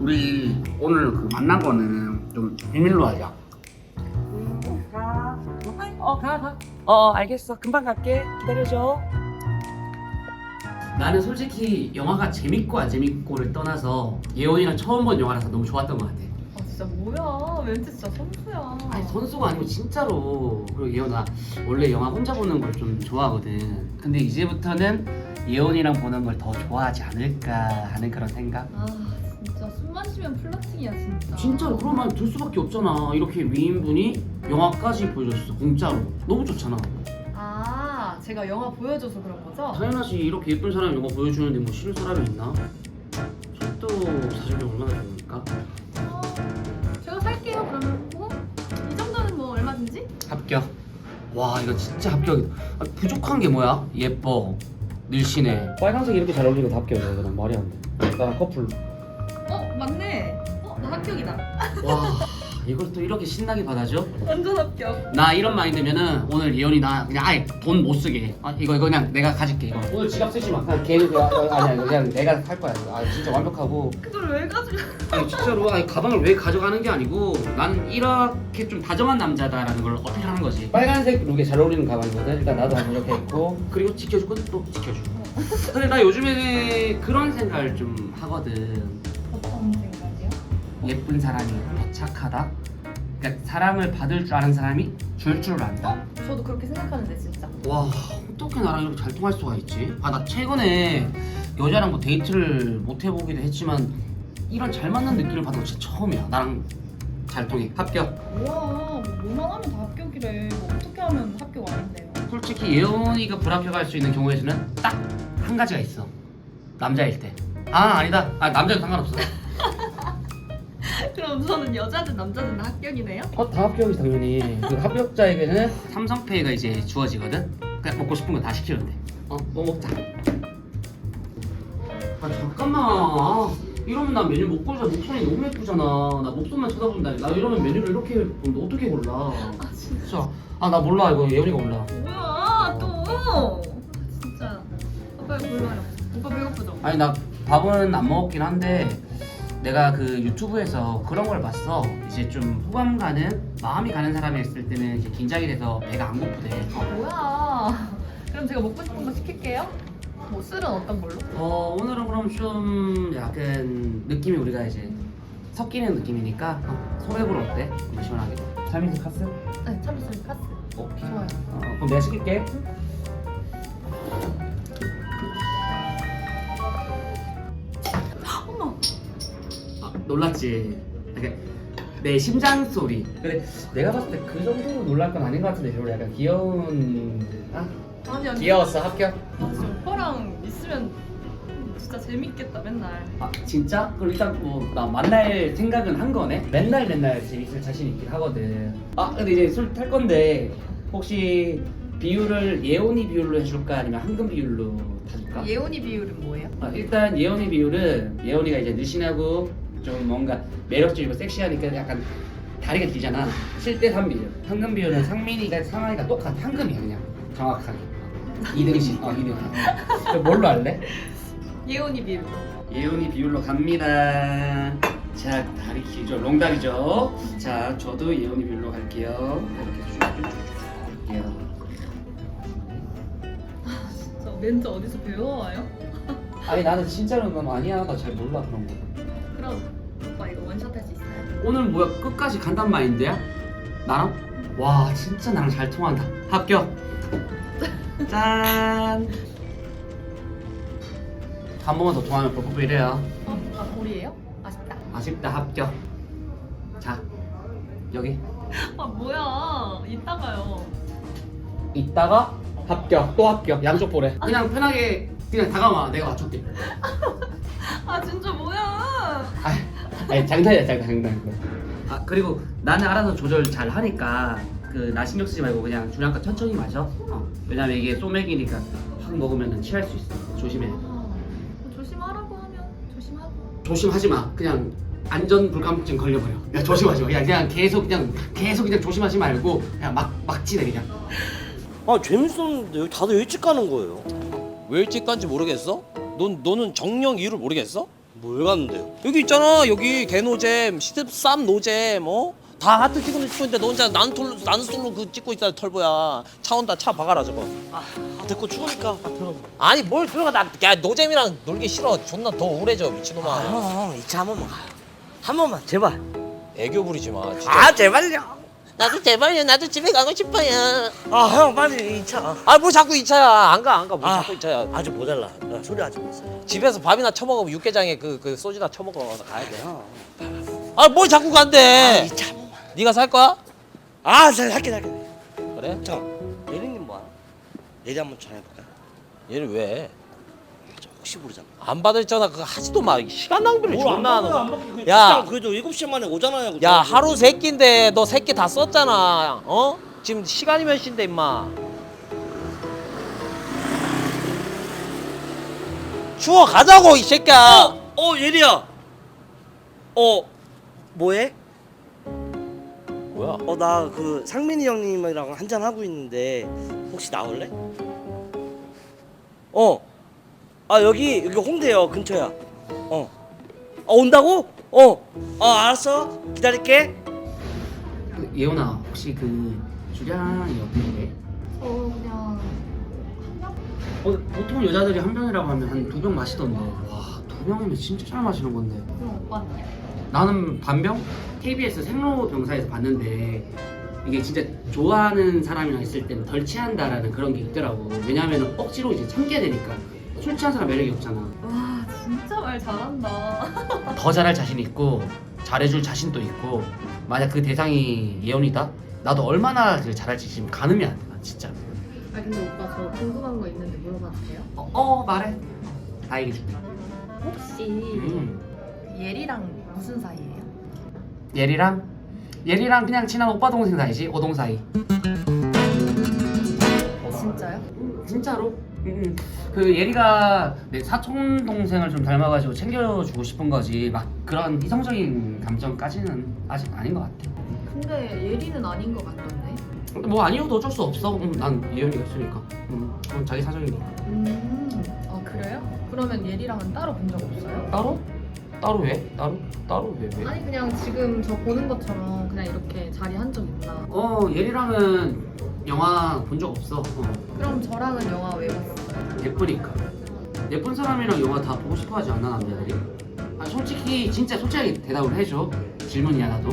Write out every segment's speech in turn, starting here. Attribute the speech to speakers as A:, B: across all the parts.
A: 우리 오늘 그 만난 거는 좀 비밀로 하자.
B: 어, 가, 가. 어, 알겠어. 금방 갈게. 기다려줘.
A: 나는 솔직히 영화가 재밌고 안 재밌고를 떠나서 예원이랑 처음 본 영화라서 너무 좋았던 것 같아.
C: 아 진짜 뭐야 멘트 진짜 선수야
A: 아니 선수가 아니고 진짜로 그리고 예원아 원래 영화 혼자 보는 걸 좀 좋아하거든. 근데 이제부터는 예원이랑 보는 걸 더 좋아하지 않을까 하는 그런 생각.
C: 아 진짜 술 마시면 플러팅이야 진짜
A: 진짜로 그런 말 들 수밖에 없잖아. 이렇게 위인분이 영화까지 보여줬어 공짜로. 너무 좋잖아.
C: 아 제가 영화 보여줘서 그런 거죠?
A: 당연하지 이렇게 예쁜 사람이 영화 보여주는데 뭐 싫은 사람이 있나? 또 사실이 얼마나 좋으니까.
C: 어, 제가 살게요 그러면 어? 이 정도는 뭐 얼마든지?
A: 합격. 와 이거 진짜 합격이다. 아, 부족한 게 뭐야? 예뻐. 늘씬해. 빨간색 이렇게 잘 어울리고 합격이야. 이거 말이 안 돼. 나 커플.
C: 어 맞네 어나 합격이다
A: 와 이걸 또 이렇게 신나게 받아줘?
C: 완전 합격
A: 나 이런 마인드면은 오늘 예원이 나 그냥 아예 돈 못 쓰게 해. 아 이거 이거 그냥 내가 가질게 이거. 오늘 지갑 쓰지 마. 그냥 걔는 그냥 어, 아니야 이거 그냥 내가 할 거야. 아 진짜 완벽하고.
C: 그걸 왜 가지고
A: 아니 진짜로 아니 가방을 왜 가져가는 게 아니고 나는 이렇게 좀 다정한 남자다라는 걸 어필하는 거지. 빨간색 룩에 잘 어울리는 가방이거든. 일단 나도 한번 이렇게 입고 그리고 지켜주고 또 지켜주고. 근데 나 요즘에 그런 생각을 좀 하거든. 예쁜 사람이 더 착하다. 그러니까 사랑을 받을 줄 아는 사람이 줄 줄 안다.
C: 어? 저도 그렇게 생각하는데 진짜
A: 와 어떻게 나랑 이렇게 잘 통할 수가 있지? 아 나 최근에 여자랑 뭐 데이트를 못 해보기도 했지만 이런 잘 맞는 느낌을 받은 거 진짜 처음이야. 나랑 잘 통해. 합격.
C: 뭐야 뭐 뭐만 하면 다 합격이래 뭐 어떻게 하면 합격 아닌데요
A: 솔직히 예원이가 불합격할 수 있는 경우에는 딱 한 가지가 있어. 남자일 때. 아 아니다. 아 남자도 상관없어.
C: 그럼 저는 여자든 남자든 다 합격이네요?
A: 어, 다 합격이 당연히. 그 합격자에게는 삼성페이가 이제 주어지거든. 그냥 먹고 싶은 거 다 시키면 돼. 어, 뭐 먹자. 아 잠깐만. 이러면 나 메뉴 못 고르자. 목소리 너무 예쁘잖아. 나 목소리만 쳐다본다. 나 이러면 메뉴를 이렇게 보는데 어떻게 골라?
C: 아 진짜
A: 진짜. 아 나 몰라 이거 예원이가 몰라.
C: 뭐야 또 진짜 오빠 불러요 오빠 배고프죠?
A: 아니 나 밥은 안 먹었긴 한데 내가 그 유튜브에서 그런 걸 봤어. 이제 좀 호감 가는 마음이 가는 사람이 있을 때는 이제 긴장이 돼서 배가 안 고프대.
C: 아 뭐야 그럼 제가 먹고 싶은 거 시킬게요 뭐 술은 어떤 걸로?
A: 어 오늘은 그럼 좀 약간 느낌이 우리가 이제 섞이는 느낌이니까 어, 소맥으로 어때? 좀 시원하게. 참이슬 카스?
C: 네 참이슬 카스
A: 오케이.
C: 좋아요
A: 어, 그럼 내가 시킬게.
C: 어
A: 놀랐지. 이렇게 내 심장 소리. 근데 내가 봤을 때 그 정도로 놀랄 건 아닌 것 같은데 별로 약간 귀여운. 아
C: 아니 아니
A: 귀여웠어 합격.
C: 아 진짜 오빠랑 있으면 진짜 재밌겠다 맨날
A: 아 진짜? 그럼 일단 뭐 나 만날 생각은 한 거네. 맨날 맨날 재밌을 자신 있긴 하거든. 아 근데 이제 술 탈 건데 혹시 비율을 예온이 비율로 해줄까 아니면 황금 비율로 타줄까?
C: 예온이 비율은 뭐예요?
A: 아, 일단 예원이 비율은 예원이가 이제 늘씬하고 좀 뭔가 매력적이고 섹시하니까 약간 다리가 길잖아. 7대 3 비율 황금 비율은 상민이가 상하이가 똑같아. 황금이야 그냥. 정확하게. 2등신. 어 2등 그럼 뭘로 할래?
C: 예온이 비율.
A: 예원이 비율로 갑니다. 자 다리 길죠. 롱다리죠. 자 저도 예원이 비율로 갈게요. 이렇게 쭉쭉쭉 갈게요.
C: 저 멘트 어디서 배워와요?
A: 아니 나는 진짜로 넌 아니야 나잘 몰라 그런 거
C: 그럼 오빠 이거 원샷 할 수 있어요?
A: 오늘 뭐야? 끝까지 간단 마인드야? 나랑? 와 진짜 나랑 잘 통한다. 합격. 짠. 한 번만 더 통하면 볼뽀뽀 이래요.
C: 어? 아 볼이에요? 아쉽다.
A: 아쉽다. 합격. 자 여기.
C: 아 뭐야? 이따가요.
A: 이따가 합격. 또 합격. 양쪽 보래 그냥 편하게 그냥 다가와. 내가 맞췄대
C: 아 진짜 뭐야
A: 아, 아니 장난이야 장난 장난 아 그리고 나는 알아서 조절 잘 하니까 그 나 신경 쓰지 말고 그냥 주량껏 천천히 마셔 어. 왜냐면 이게 소맥이니까 확 먹으면 취할 수 있어 조심해
C: 아, 조심하라고 하면 조심하고
A: 조심하지 마 그냥 안전 불감증 걸려버려 야 조심하지 마 그냥, 그냥 계속 그냥 계속 그냥 조심하지 말고 그냥 막막 치네 그냥
D: 아 재밌었는데 다들 일찍 가는 거예요.
E: 왜 일찍 간지 모르겠어? 넌 너는 정령 이유를 모르겠어?
D: 뭘 갔는데요?
E: 여기 있잖아 여기 개노잼 시드 쌈 노잼 어? 다 하트 찍고 있는데 너 혼자 나는 톨 나는 솔로 그 찍고 있다 털보야 차 온다 차 박아라 저거
D: 아 됐고 추우니까 아, 들어가.
E: 아니 뭘 들어가 나야 노잼이랑 놀기 싫어 존나 더 우울해져 미친놈아
D: 아, 형, 이 차 한 번만 가요. 한 번만, 제발.
E: 애교 부리지 마 진짜
D: 아, 제발요.
E: 나도 제발요 나도 집에 가고 싶어요
D: 아, 형, 빨리 이 차.
E: 아 뭐 자꾸 이 차야 안 가 안 가 뭐
D: 아.
E: 자꾸 이 차야
D: 아직 모자라. 나 소리 아직 못 써요.
E: 집에서 밥이나 처먹으면 육개장에 그, 그 소주나 처먹어 가야
D: 형.
E: 돼아 뭘 자꾸
D: 아,
E: 간대
D: 이차 한 번만.
E: 네가 살 거야?
D: 아, 잘 할게, 할게.
E: 그래?
D: 형, 예린님 뭐야? 예리 한번 전화해볼까?
E: 얘를 왜?
D: 저 혹시 모르잖아.
E: 안 받을 전화 그거 하지도 마 시간 낭비를 존나 하는 거야 야.
D: 야, 그래도 7시 만에 오잖아요.
E: 야 하루 세 끼인데 너 세끼 다 썼잖아 어? 지금 시간이 몇 시인데 임마 추워 가자고 이 새끼야
D: 어, 어, 예리야. 어, 뭐해?
E: 뭐야
D: 어, 나 그 상민이 형님이랑 한잔 하고 있는데 혹시 나올래? 어. 아 여기 여기 홍대요 근처야. 어. 어 온다고? 어. 어 알았어. 기다릴게.
A: 그, 예원아 혹시 그 주량이 어떻게
C: 저 그냥 한 명?
A: 어, 보통 여자들이 한 병이라고 하면 한 두 병 마시던데 와 두 병이면 진짜 잘 마시는 건데
C: 그럼 오빠는?
A: 나는 반병? KBS 생로병사에서 봤는데 이게 진짜 좋아하는 사람이랑 있을 때는 덜 취한다라는 그런 게 있더라고 왜냐하면 억지로 이제 참게 되니까 술 취한 사람 매력이 없잖아
C: 와 진짜 말 잘한다.
A: 더 잘할 자신 있고 잘해줄 자신도 있고 만약 그 대상이 예언이다? 나도 얼마나 그 잘할지 지금 가늠이 안 돼, 난 진짜
C: 아 근데 오빠 저 궁금한 거 있는데 물어봐도 돼요?
A: 어, 어 말해 다 얘기해 줄게
C: 혹시
A: 음.
C: 예리랑 무슨 사이예요?
A: 예리랑? 예리랑 그냥 친한 오빠 동생 사이지 오동 사이
C: 진짜요?
A: 음, 진짜로? 음, 음. 그 예리가 내 사촌 동생을 좀 닮아가지고 챙겨주고 싶은 거지 막 그런 이성적인 감정까지는 아직 아닌 것 같아
C: 근데 예리는 아닌 것 같던데.
A: 뭐 아니어도 어쩔 수 없어 음, 난 예언이가 있으니까 음, 그건 자기 사정이니까
C: 음. 아 그래요? 그러면 예리랑은 따로 본 적 없어요?
A: 따로? 따로 왜? 따로? 따로 왜? 왜?
C: 아니 그냥 지금 저 보는 것처럼 그냥 이렇게 자리 한 적 있나?
A: 어 예리랑은 영화 본 적 없어 어.
C: 그럼 저랑은 영화 왜 봤어요?
A: 예쁘니까 예쁜 사람이랑 영화 다 보고 싶어 하지 않나 남자들이? 아 솔직히 진짜 솔직하게 대답을 해줘 질문이야 나도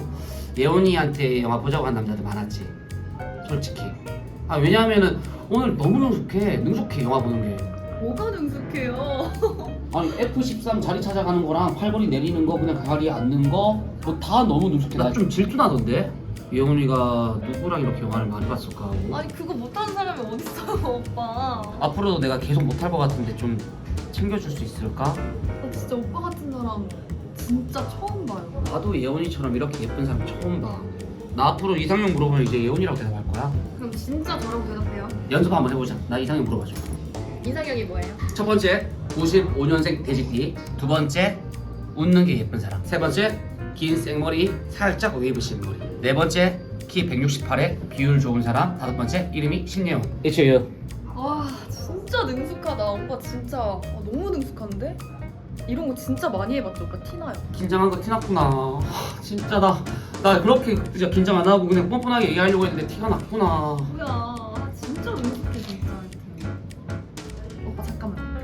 A: 예원이한테 영화 보자고 한 남자들 많았지 솔직히 아 왜냐하면은 오늘 너무 능숙해 능숙해 영화 보는 게
C: 뭐가 능숙해요?
A: 아니 F13 자리 찾아가는 거랑 팔걸이 내리는 거 그냥 가가리 앉는 거 뭐 다 너무 능숙해 나 좀 질투나던데 예원이가 누구랑 이렇게 영화를 많이 봤을까 하고
C: 아니 그거 못하는 사람이 어딨어요 오빠
A: 앞으로도 내가 계속 못할 것 같은데 좀 챙겨줄 수 있을까?
C: 나 진짜 오빠 같은 사람 진짜 처음 봐요
A: 나도 예원이처럼 이렇게 예쁜 사람 처음 봐. 나 앞으로 이상형 물어보면 이제 예원이라고 대답할 거야.
C: 그럼 진짜 저라고 대답해요
A: 연습 한번 해보자. 나 이상형 물어봐줘.
C: 이상형이 뭐예요?
A: 첫 번째, 95년생 돼지띠. 두 번째, 웃는 게 예쁜 사람. 세 번째, 긴 생머리, 살짝 웨이브 실머리. 네 번째, 키 168에 비율 좋은 사람. 다섯 번째, 이름이 신예원. It's you.
C: 와 진짜 능숙하다 오빠 진짜 아, 너무 능숙한데? 이런 거 진짜 많이 해봤죠 오빠 티나요
A: 긴장한 거 티났구나. 하, 진짜 나, 나 그렇게 진짜 긴장 안 하고 그냥 뻔뻔하게 얘기하려고 했는데 티가 났구나.
C: 뭐야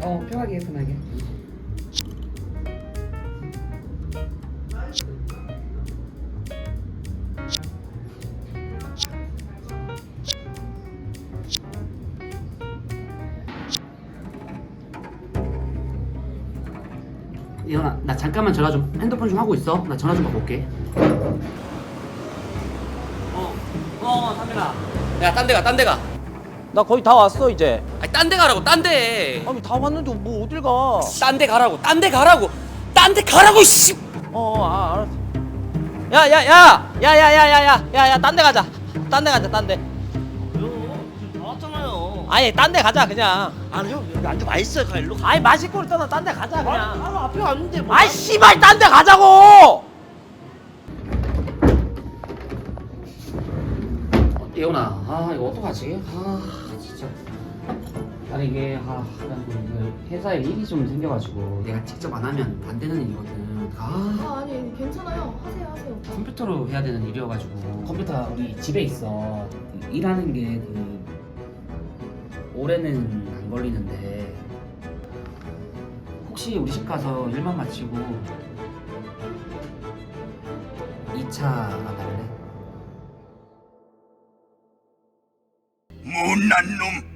A: 어, 편하게 편하게. 이현아, 나 잠깐만 전화 좀 핸드폰 좀 하고 있어. 나 전화 좀 받고 올게.
E: 어, 어, 상민아. 야, 딴 데 가, 딴 데 가. 나 거의 다 왔어, 이제.
A: 딴 데 가라고, 딴 데.
E: 아니, 다 왔는데 뭐 어딜 가?
A: 딴 데 가라고, 딴 데 가라고. 딴 데 가라고, 씨.
E: 어, 어, 아, 알았어. 야, 야, 야! 야, 야, 야, 야, 야, 야, 야, 딴 데 가자. 딴 데 가자, 딴 데.
D: 나왔잖아요.
E: 아니, 딴 데 가자, 그냥.
D: 아니 형 여기 앉아 맛있어요. 가 일로 가.
E: 아니, 마실 거를 떠나 딴 데 가자, 그냥.
D: 바로 앞에 왔는데 뭐.
E: 아이, 씨발, 딴 데 가자고!
A: 예원아, 아, 이거 어떡하지? 아, 진짜. 아니 이게 아, 난그 회사에 일이 좀 생겨가지고 내가 직접 안 하면 안 되는 일이거든. 아
C: 아 아니 괜찮아요. 하세요 하세요.
A: 컴퓨터로 해야 되는 일이어가지고 컴퓨터 우리 집에 있어. 일하는 게 그 올해는 안 걸리는데 혹시 우리 집 가서 일만 마치고 2차 안 할래?
F: 못난 놈